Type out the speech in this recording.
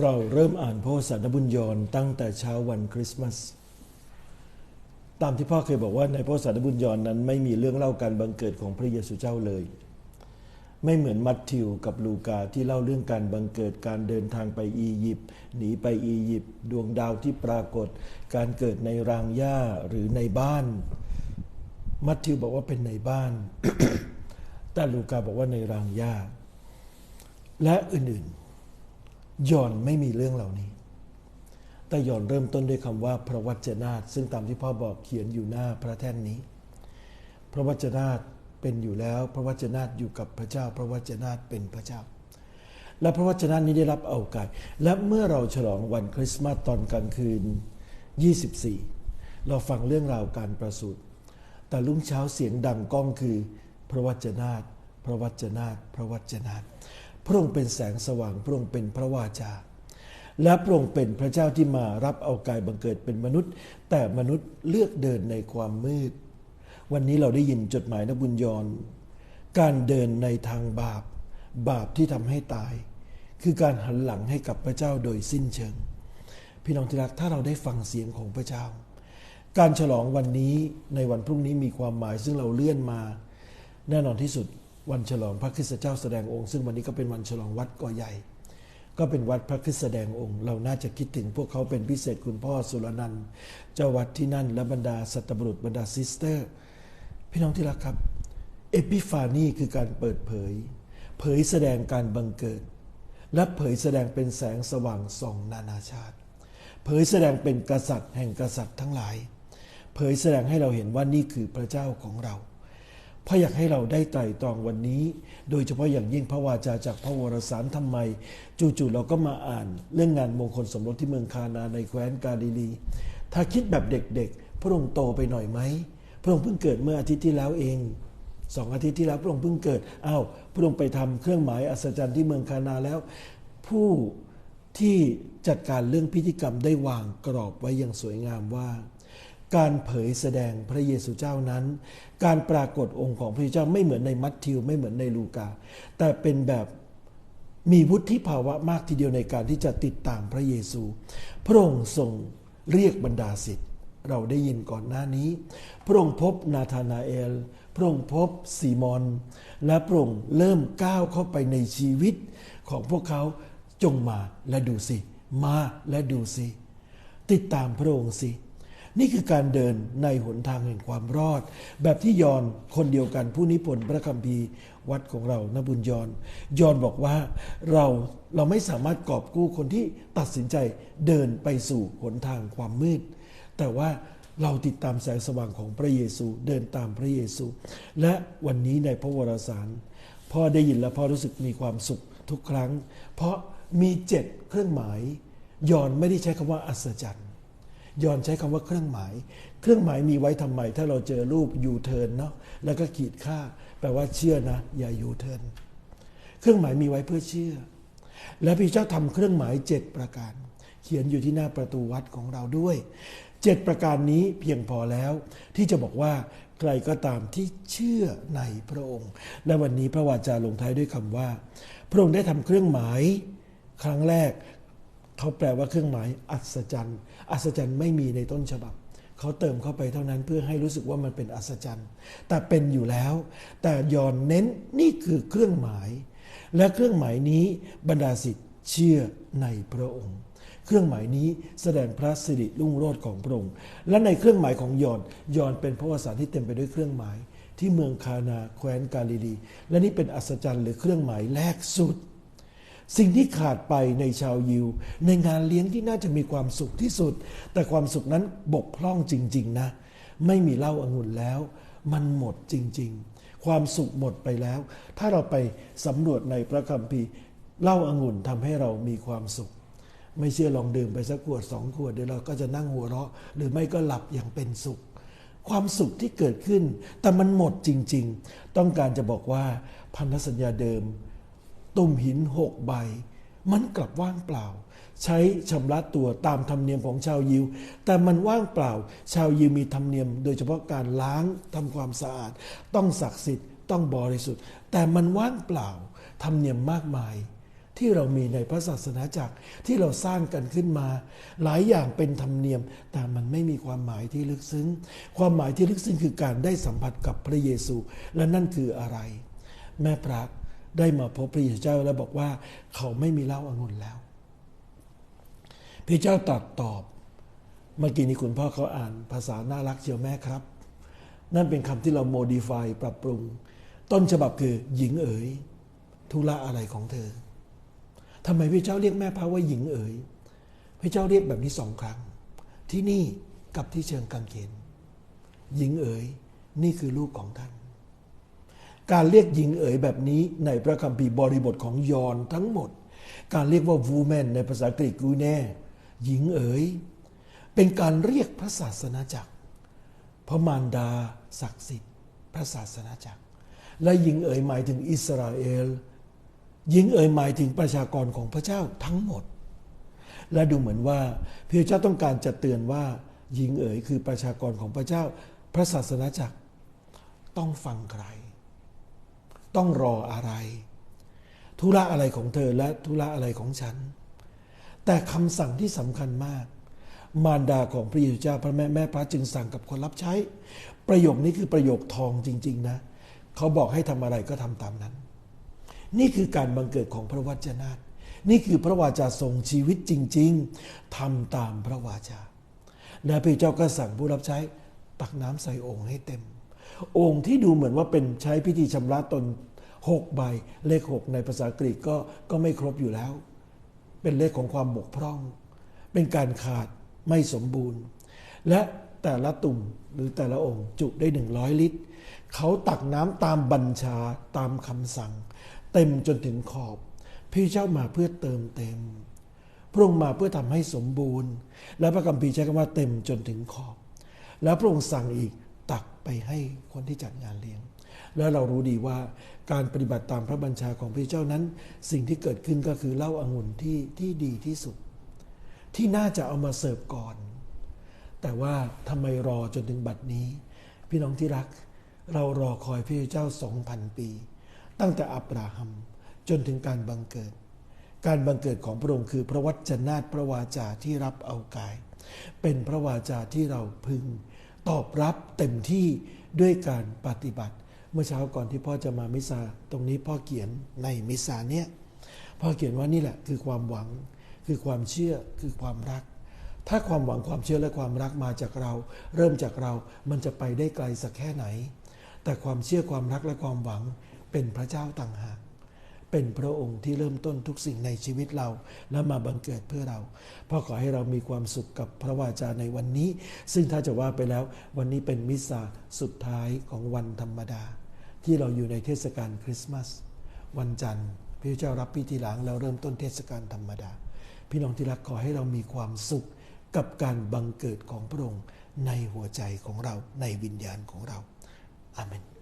เราเริ่มอ่านพระวสารบุญยนตั้งแต่เช้าวันคริสต์มาส ตามที่พ่อเคยบอกว่าในพระวสารบุญยนนั้นไม่มีเรื่องเล่าการบังเกิดของพระเยซูเจ้าเลย ไม่เหมือนมัทธิวกับลูกาที่เล่าเรื่องการบังเกิดการเดินทางไปอียิปต์หนีไปอียิปต์ดวงดาวที่ปรากฏ การเกิดในรางหญ้าหรือในบ้าน มัทธิวบอกว่าเป็นในบ้าน แต่ลูกาบอกว่าในรางหญ้า และอื่นๆ ยอนไม่มีเรื่องเหล่านี้ แต่ยอนเริ่มต้นด้วยคำว่าพระวจนาซึ่งตามที่พ่อบอกเขียนอยู่หน้าพระแท่นนี้ พระวจนาเป็นอยู่แล้ว พระวจนะอยู่กับพระเจ้า พระวจนะเป็นพระเจ้า และพระวจนะนี้ได้รับเอากายและเมื่อเราฉลองวันคริสต์มาสตอนกลางคืน 24 เราฟังเรื่องราวการประสูติแต่รุ่งเช้าเสียงดังก้องคือ พระวจนะพระวจนะพระวจนะ พระองค์เป็นแสงสว่าง พระองค์เป็นพระวาจา และพระองค์เป็นพระเจ้าที่มารับเอากายบังเกิดเป็นมนุษย์ แต่มนุษย์เลือกเดินในความมืด วันนี้เราได้ยินจดหมายนบุญยอนการเดินในทางบาป บาปที่ทำให้ตาย คือการหันหลังให้กับพระเจ้าโดยสิ้นเชิง พี่น้องที่รักถ้าเราได้ฟังเสียงของพระเจ้า การฉลองวันนี้ในวันพรุ่งนี้มีความหมายซึ่งเราเลื่อนมา แน่นอนที่สุด วันฉลองพระคริสตเจ้าแสดงองค์ ซึ่งวันนี้ก็เป็นวันฉลองวัดก่อใหญ่ ก็เป็นวัดพระคริสตแสดงองค์ เราน่าจะคิดถึงพวกเขาเป็นพิเศษคุณพ่อสุรนันท์เจ้าวัดที่นั่นและบรรดาสัตบุรุษบรรดาซิสเตอร์ พี่น้องที่รักครับ เอพิฟานีคือการเปิดเผย เผยแสดงการบังเกิด และเผยแสดงเป็นแสงสว่างส่องนานาชาติ เผยแสดงเป็นกษัตริย์แห่งกษัตริย์ทั้งหลาย เผยแสดงให้เราเห็นว่านี่คือพระเจ้าของเรา พระอยากให้เราได้ไตร่ตรองวันนี้ โดยเฉพาะอย่างยิ่งพระวาจาจากพระวรสารทำไม จู่ๆเราก็มาอ่านเรื่องงานมงคลสมรสที่เมืองคานาในแคว้นกาลิลี ถ้าคิดแบบเด็กๆ พระองค์โตไปหน่อยไหม พระองค์เพิ่งเกิดเมื่ออาทิตย์ที่แล้วเองสองอาทิตย์ที่แล้วพระองค์เพิ่งเกิดอ้าวพระองค์ไปทำเครื่องหมายอัศจรรย์ที่เมืองคานาแล้ว ผู้ที่จัดการเรื่องพิธีกรรมได้วางกรอบไว้อย่างสวยงามว่า การเผยแสดงพระเยซูเจ้านั้น การปรากฏองค์ของพระเจ้าไม่เหมือนในมัทธิวไม่เหมือนในลูกา แต่เป็นแบบมีวุฒิภาวะมากทีเดียวในการที่จะติดตามพระเยซู พระองค์ทรงเรียกบรรดาศิษย์เราได้ยินก่อนหน้านี้ พระองค์พบนาธานาเอล พระองค์พบซีมอน และพระองค์เริ่มก้าวเข้าไปในชีวิตของพวกเขาจงมาและดูสิ มาและดูสิ ติดตามพระองค์สิ นี่คือการเดินในหนทางแห่งความรอด แบบที่ยอนคนเดียวกันผู้นิพนธ์พระคัมภีร์วัดของเรานบุญยอนยอนบอกว่าเราเราไม่สามารถกอบกู้คนที่ตัดสินใจเดินไปสู่หนทางความมืด แต่ว่าเราติดตามแสงสว่างของพระเยซูเดินตามพระเยซู และวันนี้ในพระวรสาร พ่อได้ยินแล้วพ่อรู้สึกมีความสุขทุกครั้ง เพราะมีเจ็ดเครื่องหมายยอนไม่ได้ใช้คำว่าอัศจรรย์ ยอนใช้คำว่าเครื่องหมาย เครื่องหมายมีไว้ทำไม ถ้าเราเจอรูปยูเทิร์นเนาะแล้วก็ขีดค่า แปลว่าเชื่อนะ อย่ายูเทิร์นเครื่องหมายมีไว้เพื่อเชื่อ และพี่เจ้าทำเครื่องหมายเจ็ดประการ เขียนอยู่ที่หน้าประตูวัดของเราด้วยเจ็ดประการนี้เพียงพอแล้ว ที่จะบอกว่าใครก็ตามที่เชื่อในพระองค์ และวันนี้พระวาจาลงท้ายด้วยคำว่า พระองค์ได้ทำเครื่องหมายครั้งแรก เขาแปลว่าเครื่องหมายอัศจรรย์ อัศจรรย์ไม่มีในต้นฉบับ เขาเติมเข้าไปเท่านั้นเพื่อให้รู้สึกว่ามันเป็นอัศจรรย์ แต่เป็นอยู่แล้ว แต่ยอนเน้นนี่คือเครื่องหมาย และเครื่องหมายนี้บรรดาสิทธิ์เชื่อในพระองค์ เครื่องหมายนี้แสดงพระสิริรุ่งโรจน์ของพระองค์ และในเครื่องหมายของยอนยอนเป็นพระวสารที่เต็มไปด้วยเครื่องหมาย ที่เมืองคานาแคว้นกาลิลี และนี่เป็นอัศจรรย์หรือเครื่องหมายแรกสุด สิ่งที่ขาดไปในชาวยิว ในงานเลี้ยงที่น่าจะมีความสุขที่สุด แต่ความสุขนั้นบกพร่องจริง ๆ นะ ไม่มีเหล้าอางุ่นแล้ว มันหมดจริง ๆ ความสุขหมดไปแล้ว ถ้าเราไปสำรวจในพระคัมภีร์เหล้าอางุ่นทำให้เรามีความสุข ไม่เชื่อลองดื่มไปสักขวดสองขวดเดี๋ยวเราก็จะนั่งหัวเราะ หรือไม่ก็หลับอย่างเป็นสุข ความสุขที่เกิดขึ้น แต่มันหมดจริง ๆ ต้องการจะบอกว่าพันธสัญญาเดิม ตุ่มหินหกใบ มันกลับว่างเปล่า ใช้ชำระตัวตามธรรมเนียมของชาวยิว แต่มันว่างเปล่า ชาวยิวมีธรรมเนียม โดยเฉพาะการล้างทำความสะอาด ต้องศักดิ์สิทธิ์ต้องบริสุทธิ์ แต่มันว่างเปล่าธรรมเนียมมากมายที่เรามีในพระศาสนาจักรที่เราสร้างกันขึ้นมา หลายอย่างเป็นธรรมเนียม แต่มันไม่มีความหมายที่ลึกซึ้ง ความหมายที่ลึกซึ้งคือการได้สัมผัสกับพระเยซู และนั่นคืออะไร แม่พระ ได้มาพบพระเยซูเจ้าแล้วบอกว่าเขาไม่มีเหล้าอางุ่นแล้ว พระเจ้าตรัสตอบเมื่อกี้นี้คุณพ่อเขาอ่านภาษาน่ารักเชียวแม่ครับ นั่นเป็นคำที่เราโมดิฟายปรับปรุง ต้นฉบับคือหญิงเอ๋ยธุระอะไรของเธอทำไมพระเจ้าเรียกแม่พระว่าหญิงเอ๋ยพระเจ้าเรียกแบบนี้สองครั้ง ที่นี่กับที่เชิงกางเขนหญิงเอ๋ยนี่คือลูกของท่าน การเรียกหญิงเอ๋ยแบบนี้ในพระคัมภีร์บริบทของยอนทั้งหมด การเรียกว่า woman ในภาษากรีกกูแน่หญิงเอ๋ยเป็นการเรียกพระศาสนาจักร พระมารดา ศักดิ์สิทธิ์ พระศาสนาจักร และหญิงเอ๋ยหมายถึงอิสราเอลหญิงเอ๋ยหมายถึงประชากรของพระเจ้าทั้งหมด และดูเหมือนว่าพระเจ้าต้องการจะเตือนว่าหญิงเอ๋ยคือประชากรของพระเจ้า พระศาสนาจักร ต้องฟังใคร ต้องรออะไร ธุระอะไรของเธอและธุระอะไรของฉัน แต่คำสั่งที่สำคัญมาก มารดาของพระเยซูเจ้าพระแม่แม่พระจึงสั่งกับคนรับใช้ ประโยคนี้คือประโยคทองจริง ๆ นะ เขาบอกให้ทำอะไรก็ทำตามนั้น นี่คือการบังเกิดของพระวจนะนี่คือพระวาจาทรงชีวิตจริง ๆทำตามพระวาจาและพระเจ้าก็สั่งผู้รับใช้ตักน้ำใส่องค์ให้เต็ม องค์ที่ดูเหมือนว่าเป็นใช้พิธีชำระตนหกใบ เลขหกในภาษากรีกก็ก็ไม่ครบอยู่แล้ว เป็นเลขของความบกพร่อง เป็นการขาดไม่สมบูรณ์ และแต่ละตุ่มหรือแต่ละองค์จุได้หนึ่งร้อยลิตร เขาตักน้ำตามบัญชาตามคำสั่ง เต็มจนถึงขอบ พี่เจ้ามาเพื่อเติมเต็มพระองค์มาเพื่อทำให้สมบูรณ์ และพระคัมภีใช้คำว่าเต็มจนถึงขอบ แล้วพระองค์สั่งอีก ไปให้คนที่จัดงานเลี้ยง แล้วเรารู้ดีว่าการปฏิบัติตามพระบัญชาของพระเจ้านั้น สิ่งที่เกิดขึ้นก็คือเหล้าอางุ่นที่ที่ดีที่สุด ที่น่าจะเอามาเสิร์ฟก่อน แต่ว่าทำไมรอจนถึงบัดนี้ พี่น้องที่รัก เรารอคอยพระเจ้าสองพันปี ตั้งแต่อับราฮัมจนถึงการบังเกิด การบังเกิดของพระองค์คือพระวจนะพระวาจาที่รับเอากาย เป็นพระวาจาที่เราพึง ตอบรับเต็มที่ด้วยการปฏิบัติ เมื่อเช้าก่อนที่พ่อจะมามิซาตรงนี้พ่อเขียนในมิซาเนี่ยพ่อเขียนว่านี่แหละคือความหวัง คือความเชื่อคือความรัก ถ้าความหวังความเชื่อและความรักมาจากเรา เริ่มจากเรามันจะไปได้ไกลสักแค่ไหน แต่ความเชื่อความรักและความหวังเป็นพระเจ้าต่างหาก เป็นพระองค์ที่เริ่มต้นทุกสิ่งในชีวิตเรา และมาบังเกิดเพื่อเราพ่อขอให้เรามีความสุขกับพระวาจาในวันนี้ ซึ่งถ้าจะว่าไปแล้ววันนี้เป็นมิสซาสุดท้ายของวันธรรมดา ที่เราอยู่ในเทศกาลคริสต์มาสวันจันทร์พระเจ้ารับพิธีหลังแล้วเริ่มต้นเทศกาลธรรมดา พี่น้องที่รักขอให้เรามีความสุขกับการบังเกิดของพระองค์ในหัวใจของเราในวิญญาณของเราอาเมน